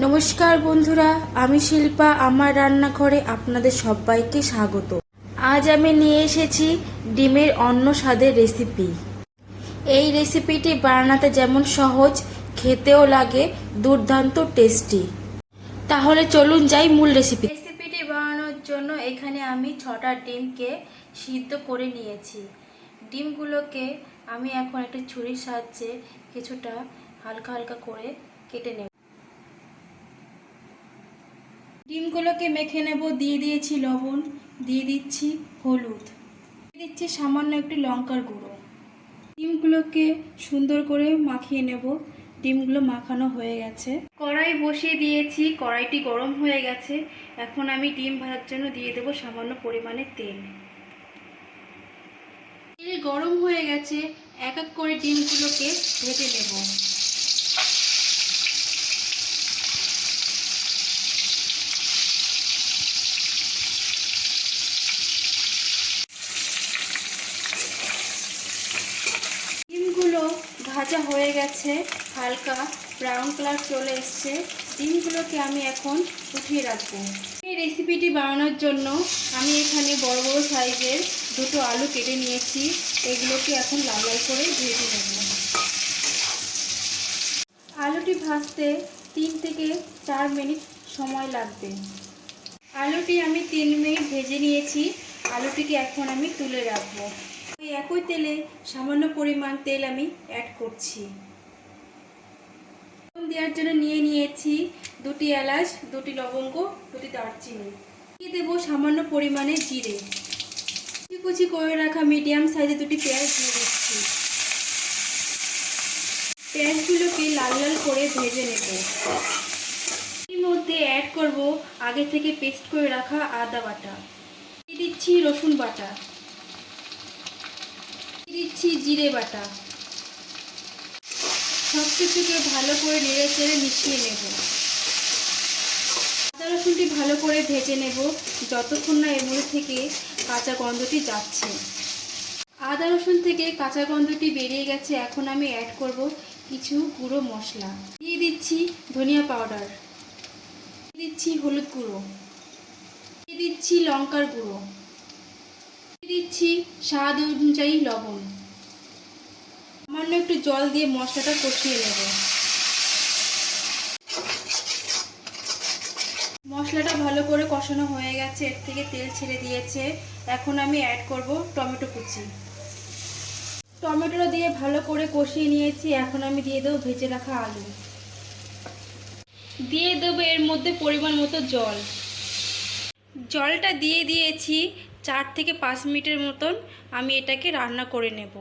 নমস্কার বন্ধুরা, আমি শিল্পা, আমার রান্নাঘরে আপনাদের সবাইকে স্বাগত। আজ আমি নিয়ে এসেছি ডিমের অন্য স্বাদের রেসিপি। এই রেসিপিটি বানাতে যেমন সহজ, খেতেও লাগে, দুর্দান্ত টেস্টি। তাহলে চলুন যাই মূল রেসিপি। রেসিপিটি বানানোর জন্য এখানে আমি ছটা ডিমকে সিদ্ধ করে নিয়েছি। ডিমগুলোকে আমি এখন একটা ছুরির সাহায্যে কিছুটা হালকা হালকা করে কেটে নেব। ডিমগুলোকে মেখে নেব, দিয়ে দিয়েছি লবণ, দিয়ে দিচ্ছি হলুদ। দিয়ে দিচ্ছি সামান্য একটু লঙ্কার গুঁড়ো। ডিমগুলোকে সুন্দর করে মাখিয়ে নেব। ডিমগুলো মাখানো হয়ে গেছে। কড়াই বসিয়ে দিয়েছি, কড়াইটি গরম হয়ে গেছে। এখন আমি ডিম ভাজার জন্য দিয়ে দেবো সামান্য পরিমাণে তেল। তেল গরম হয়ে গেছে, এক এক করে ডিমগুলোকে ভেজে নেব ডিমগুলো ভাজা হয়ে গেছে, হালকা ব্রাউন কালার চলে এসছে। ডিমগুলোকে আমি এখন উঠিয়ে রাখব। এই রেসিপিটি বানানোর জন্য আমি এখানে বড় বড় সাইজের দুটো আলু কেটে নিয়েছি। এগুলোকে এখন লাল লাল করে ভেজে নেব। আলুটি ভাজতে তিন থেকে চার মিনিট সময় লাগবে। আলুটি আমি তিন মিনিট ভেজে নিয়েছি। আলুটিকে এখন আমি তুলে রাখব। একই তেলে সামান্য পরিমাণ তেল আমি অ্যাড করছি। দেওয়ার জন্য নিয়ে নিয়েছি দুটি এলাচ, দুটি লবঙ্গ, দুটি দারচিনি। দিয়ে দেবো সামান্য পরিমাণে জিরে। কুচি কুচি করে রাখা মিডিয়াম সাইজে দুটি পেঁয়াজ দিয়ে দিচ্ছি। পেঁয়াজগুলোকে লাল লাল করে ভেজে নেব। এর মধ্যে অ্যাড করব আগে থেকে পেস্ট করে রাখা আদা বাটা। দিয়ে দিচ্ছি রসুন বাটা। দিচ্ছি জিরে বাটা। সব কিছুকে ভালো করে নেড়ে চেড়ে মিশিয়ে নেব। আদা রসুনটি ভালো করে ভেজে নেব, যতক্ষণ না এর থেকে কাঁচা গন্ধটি যাচ্ছে। আদা রসুন থেকে কাঁচা গন্ধটি বেরিয়ে গেছে, এখন আমি অ্যাড করব কিছু গুঁড়ো মশলা। দিয়ে দিচ্ছি ধনিয়া পাউডার। দিয়ে দিচ্ছি হলুদ গুঁড়ো। দিয়ে দিচ্ছি লঙ্কার গুঁড়ো। দিয়ে দিচ্ছি স্বাদ অনুযায়ী লবণ। সামান্য একটু জল দিয়ে মশলাটা কষিয়ে নেব। মশলাটা ভালো করে কষানো হয়ে গেছে, এর থেকে তেল ছেড়ে দিয়েছে। এখন আমি অ্যাড করব টমেটো কুচি। টমেটোটা দিয়ে ভালো করে কষিয়ে নিয়েছি, এখন আমি দিয়ে দেবো ভেজে রাখা আলু। দিয়ে দেবো এর মধ্যে পরিমাণ মতো জল। জলটা দিয়ে দিয়েছি চার থেকে পাঁচ মিনিটের মতন, আমি এটাকে রান্না করে নেব।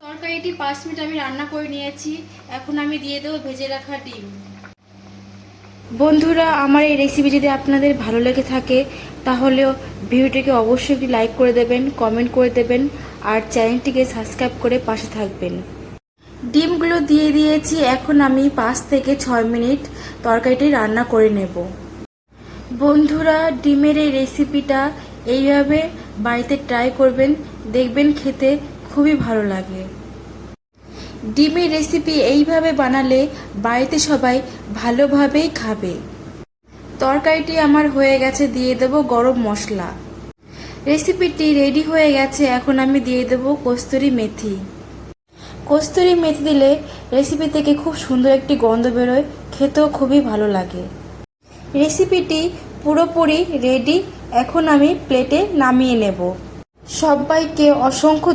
তরকারিটি পাঁচ মিনিট আমি রান্না করে নিয়েছি। এখন আমি দিয়ে দেবো ভেজে রাখা ডিম। বন্ধুরা, আমার এই রেসিপি যদি আপনাদের ভালো লেগে থাকে তাহলেও ভিডিওটিকে অবশ্যই একটি লাইক করে দেবেন কমেন্ট করে দেবেন, আর চ্যানেলটিকে সাবস্ক্রাইব করে পাশে থাকবেন। ডিমগুলো দিয়ে দিয়েছি, এখন আমি পাঁচ থেকে ছয় মিনিট তরকারিটি রান্না করে নেব। বন্ধুরা, ডিমের এই রেসিপিটা এইভাবে বাড়িতে ট্রাই করবেন, দেখবেন খেতে খুবই ভালো লাগে। ডিমের রেসিপি এইভাবে বানালে বাড়িতে সবাই ভালোভাবেই খাবে। তরকারিটি আমার হয়ে গেছে, দিয়ে দেব গরম মশলা। রেসিপিটি রেডি হয়ে গেছে, এখন আমি দিয়ে দেব কস্তুরি মেথি। কস্তুরি মেথি দিলে রেসিপি থেকে খুব সুন্দর একটি গন্ধ বেরোয়, খেতেও খুবই ভালো লাগে। রেসিপিটি পুরোপুরি রেডি এখন আমি প্লেটে নামিয়ে নেব। সবাইকে অসংখ্য